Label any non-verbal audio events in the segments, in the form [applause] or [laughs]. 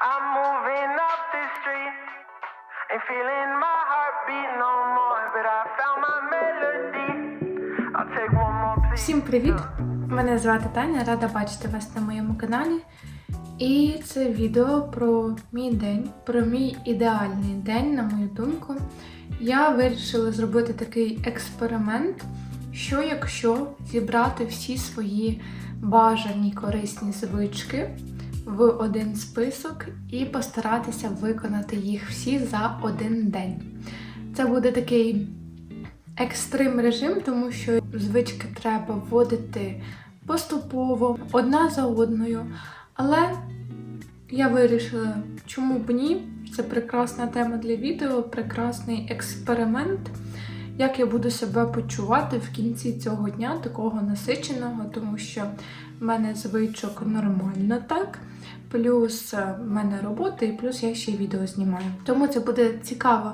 I'm moving up the street. Ain't feeling my heartbeat no more, but I found my melody. I'll take one more, please. Всім привіт! Мене звати Таня, рада бачити вас на моєму каналі. І це відео про мій день, про мій ідеальний день, на мою думку. Я вирішила зробити такий експеримент, що якщо зібрати всі свої бажані корисні звички в один список і постаратися виконати їх всі за один день. Це буде такий екстрим режим, тому що звички треба вводити поступово, одна за одною. Але я вирішила, чому б ні? Це прекрасна тема для відео, прекрасний експеримент. Як я буду себе почувати в кінці цього дня, такого насиченого, тому що в мене звичок нормально так. Плюс в мене робота, і плюс я ще й відео знімаю. Тому це буде цікаво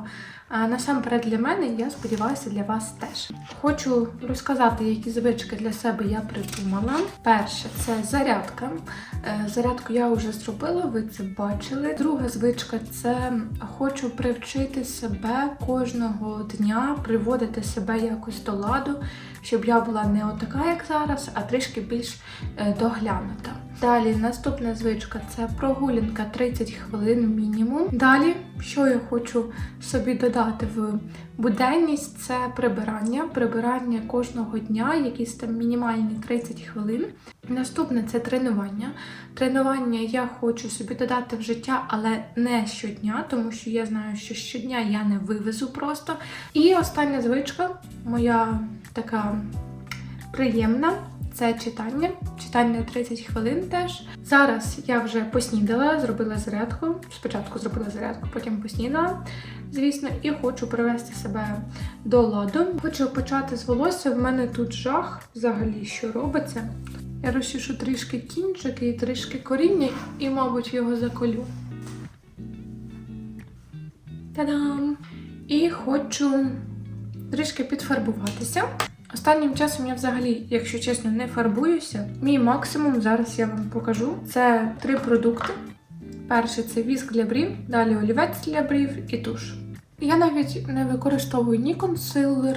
а, насамперед для мене, я сподіваюся, для вас теж. Хочу розказати, які звички для себе я придумала. Перше це зарядка. Е, Зарядку я вже зробила, ви це бачили. Друга звичка це хочу привчити себе кожного дня, приводити себе якось до ладу, щоб я була не отака, як зараз, а трішки більш е, доглянута. Далі наступна звичка це прогулянка 30 хвилин мінімум. Далі, що я хочу собі додати в буденність, це прибирання. Прибирання кожного дня, якісь там мінімальні 30 хвилин. Наступне це тренування. Тренування я хочу собі додати в життя, але не щодня, тому що я знаю, що щодня я не вивезу просто. І остання звичка, моя така приємна. Це читання, читання 30 хвилин теж. Зараз я вже поснідала, зробила зарядку. Спочатку зробила зарядку, потім поснідала, звісно, і хочу привести себе до ладу. Хочу почати з волосся. В мене тут жах взагалі, що робиться. Я розчешу трішки кінчики і трішки коріння, і, мабуть, його заколю. Та-дам! І хочу трішки підфарбуватися. Останнім часом я взагалі, якщо чесно, не фарбуюся. Мій максимум зараз я вам покажу. Це три продукти. Перший це віск для брів, далі олівець для брів і туш. Я навіть не використовую ні консилер,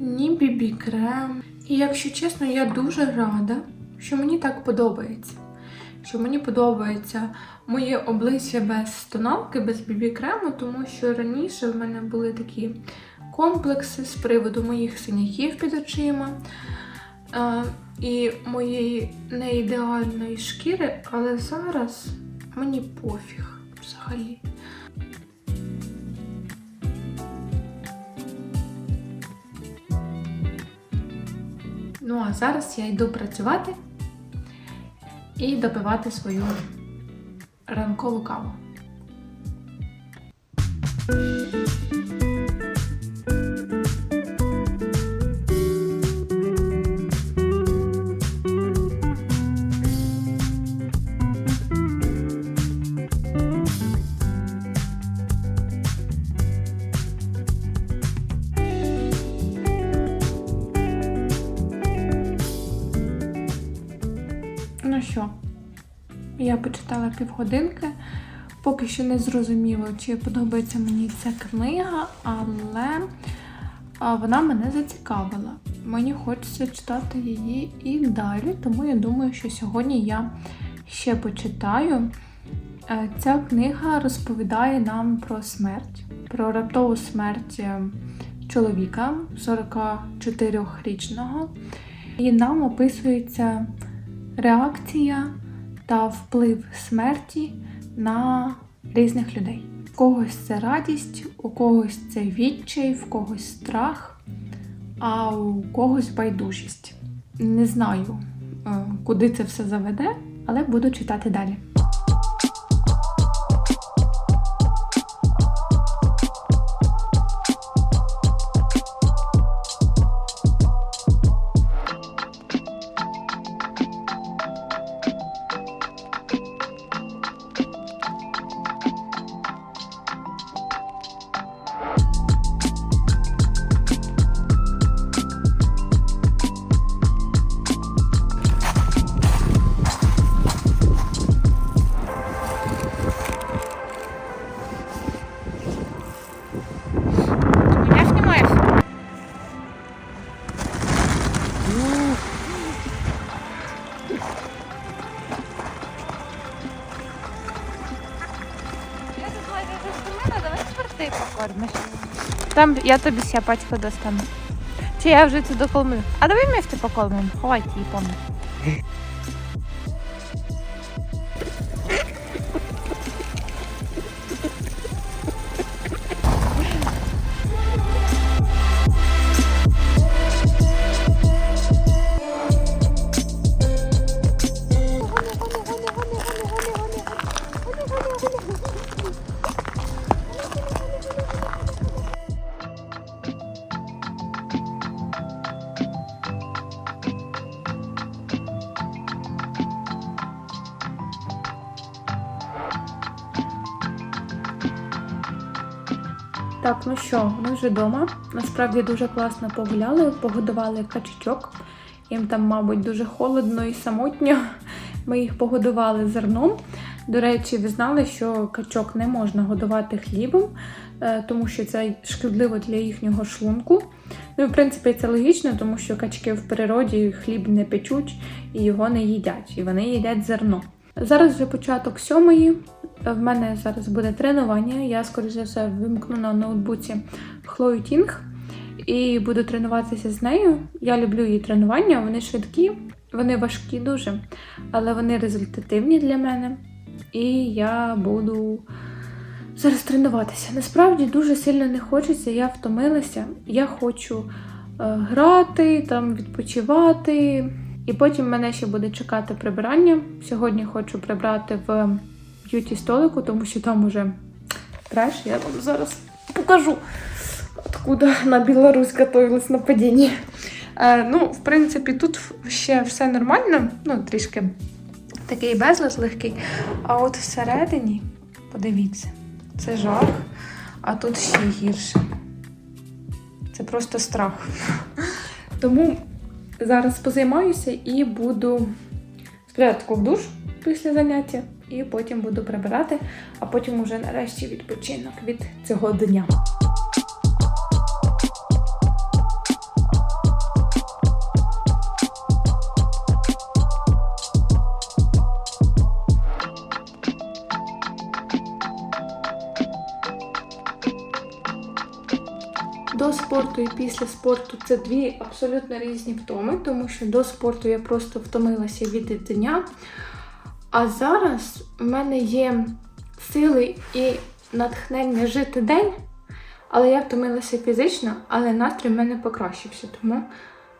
ні бібі-крем. І якщо чесно, я дуже рада, що мені так подобається. Що мені подобається моє обличчя без тоналки, без бібі-крему, тому що раніше в мене були такі комплекси з приводу моїх синяків під очима е, і моєї неідеальної шкіри, але зараз мені пофіг взагалі. Ну, а зараз я йду працювати і допивати свою ранкову каву. Я почитала півгодинки. Поки що не зрозуміло, чи подобається мені ця книга, але вона мене зацікавила. Мені хочеться читати її і далі, тому я думаю, що сьогодні я ще почитаю. Е, Ця книга розповідає нам про смерть, про раптову смерть е, чоловіка 44-річного. І нам описується реакція та вплив смерті на різних людей. У когось це радість, у когось це відчай, в когось страх, а у когось байдужість. Не знаю, е, куди це все заведе, але буду читати далі. Покормиш. Там я тобі сяпачку достану. Чи я вже цю докормлю? А давай ми ти покормимо. Ховайте її помню. Так, ну що, ми вже вдома. Насправді дуже класно погуляли, погодували качечок. Їм там, мабуть, дуже холодно і самотньо. Ми їх погодували зерном. До речі, ви знали, що качок не можна годувати хлібом, е, тому що це шкідливо для їхнього шлунку. Ну, в принципі, це логічно, тому що качки в природі хліб не печуть і його не їдять, і вони їдять зерно. Зараз вже початок сьомої. В мене зараз буде тренування. Я, скоріш за все, вимкну на ноутбуці Хлою Тінг і буду тренуватися з нею. Я люблю її тренування, вони швидкі, вони важкі дуже, але вони результативні для мене. І я буду зараз тренуватися. Насправді дуже сильно не хочеться, я втомилася. Я хочу е, грати, там відпочивати. І потім мене ще буде чекати прибирання. Сьогодні хочу прибрати в б'юті столику, тому що там уже треш. Я вам зараз покажу, откуда на Білорусь готувалось нападіння. Е, ну, в принципі, тут ще все нормально, ну, трішки такий безлад легкий. А от всередині, подивіться, це жах, а тут ще гірше. Це просто страх. Тому зараз позаймаюся і буду спочатку в душ після заняття, і потім буду прибирати, а потім уже нарешті відпочинок від цього дня. Спорту і після спорту це дві абсолютно різні втоми, тому що до спорту я просто втомилася від дня. А зараз в мене є сили і натхнення жити день, але я втомилася фізично, але настрій в мене покращився. Тому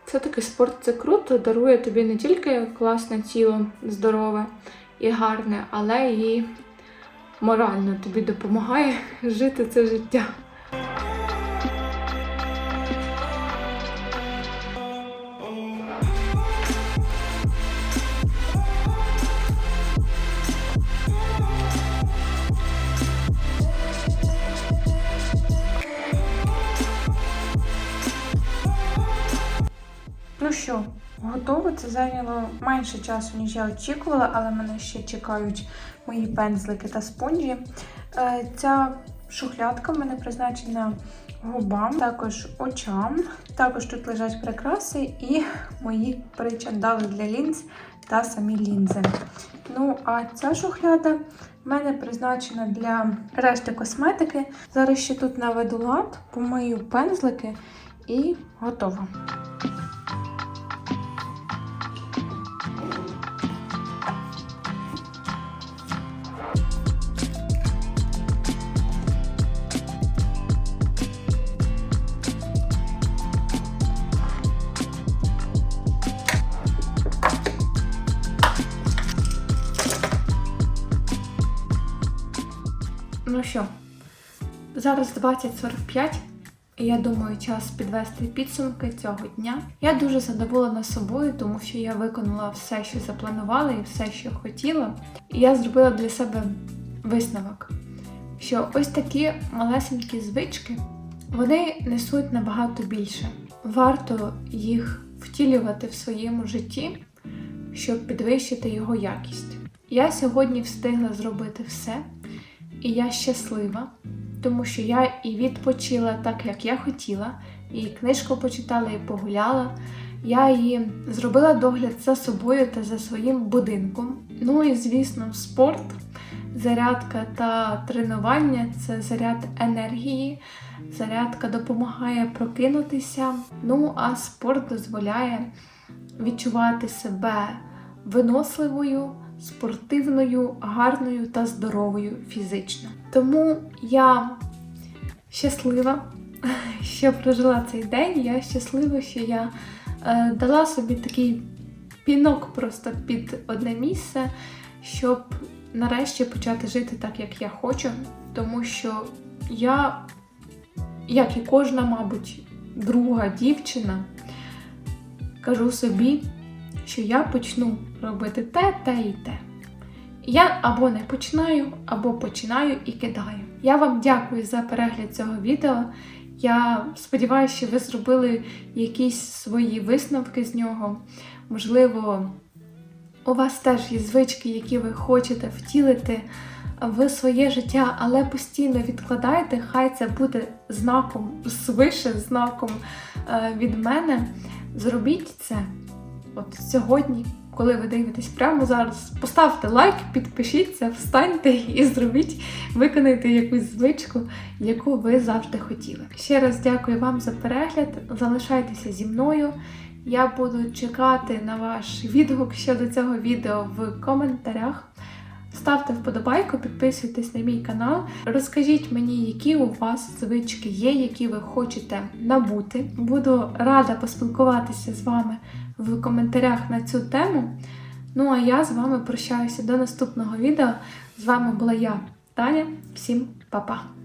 це такий спорт, це круто, дарує тобі не тільки класне тіло, здорове і гарне, але і морально тобі допомагає [laughs] жити це життя. Зайняло менше часу, ніж я очікувала, але мене ще чекають мої пензлики та спонжі. Е, Ця шухлядка в мене призначена губам, також очам. Також тут лежать прикраси і мої причандали для лінз та самі лінзи. Ну, а ця шухляда в мене призначена для решти косметики. Зараз ще тут наведу лад, помию пензлики і готово. Ну що, зараз 20.45, і я думаю, час підвести підсумки цього дня. Я дуже задоволена собою, тому що я виконала все, що запланувала, і все, що хотіла. І я зробила для себе висновок, що ось такі малесенькі звички вони несуть набагато більше. Варто їх втілювати в своєму житті, щоб підвищити його якість. Я сьогодні встигла зробити все. І я щаслива, тому що я і відпочила так, як я хотіла, і книжку почитала, і погуляла. Я і зробила догляд за собою та за своїм будинком. Ну і, звісно, спорт зарядка та тренування це заряд енергії. Зарядка допомагає прокинутися. Ну а спорт дозволяє відчувати себе виносливою, спортивною, гарною та здоровою фізично. Тому я щаслива, [laughs] що прожила цей день. Я щаслива, що я е, дала собі такий пінок просто під одне місце, щоб нарешті почати жити так, як я хочу. Тому що я, як і кожна, мабуть, друга дівчина, кажу собі, що я почну робити те, те і те. Я або не починаю, або починаю і кидаю. Я вам дякую за перегляд цього відео. Я сподіваюся, що ви зробили якісь свої висновки з нього. Можливо, у вас теж є звички, які ви хочете втілити в своє життя, але постійно відкладаєте. Хай це буде знаком свише, знаком е, від мене. Зробіть це от сьогодні, коли ви дивитесь прямо зараз. Поставте лайк, підпишіться, встаньте і зробіть, виконайте якусь звичку, яку ви завжди хотіли. Ще раз дякую вам за перегляд. Залишайтеся зі мною. Я буду чекати на ваш відгук щодо цього відео в коментарях. Ставте вподобайку, підписуйтесь на мій канал. Розкажіть мені, які у вас звички є, які ви хочете набути. Буду рада поспілкуватися з вами в коментарях на цю тему. Ну а я з вами прощаюся до наступного відео. З вами була я, Таня. Всім па-па!